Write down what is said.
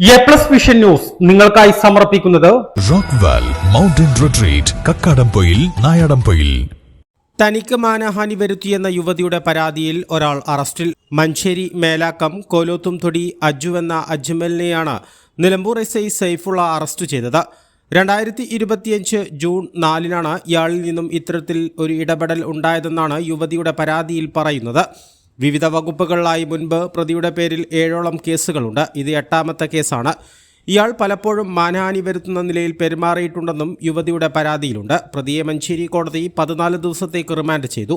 A plus vision news നിങ്ങൾക്കായി സമർപ്പിക്കുന്നത് Rockwell mountain retreat Kakkadampoyil Nayadampoyil. തനിക്ക് മാനഹാനി വരുത്തിയെന്ന യുവതിയുടെ പരാതിയിൽ ഒരാൾ അറസ്റ്റിൽ. മഞ്ചേരി മേലാക്കം കോലോത്തും തൊടി അജു എന്ന അജ്മലിനെയാണ് Nilambur S I Saifulla arrest ചെയ്തത്. രണ്ടായിരത്തി ഇരുപത്തിയഞ്ച് ജൂൺ നാലിനാണ് ഇയാളിൽ നിന്നും ഇത്തരത്തിൽ ഒരു ഇടപെടൽ ഉണ്ടായതെന്നാണ് യുവതിയുടെ പരാതിയിൽ പറയുന്നത്. വിവിധ വകുപ്പുകളിലായി മുൻപ് പ്രതിയുടെ പേരിൽ ഏഴോളം കേസുകളുണ്ട്. ഇത് എട്ടാമത്തെ കേസാണ്. ഇയാൾ പലപ്പോഴും മാനഹാനി വരുത്തുന്ന നിലയിൽ പെരുമാറിയിട്ടുണ്ടെന്നും യുവതിയുടെ പരാതിയിലുണ്ട്. പ്രതിയെ മഞ്ചേരി കോടതി പതിനാല് ദിവസത്തേക്ക് റിമാൻഡ് ചെയ്തു.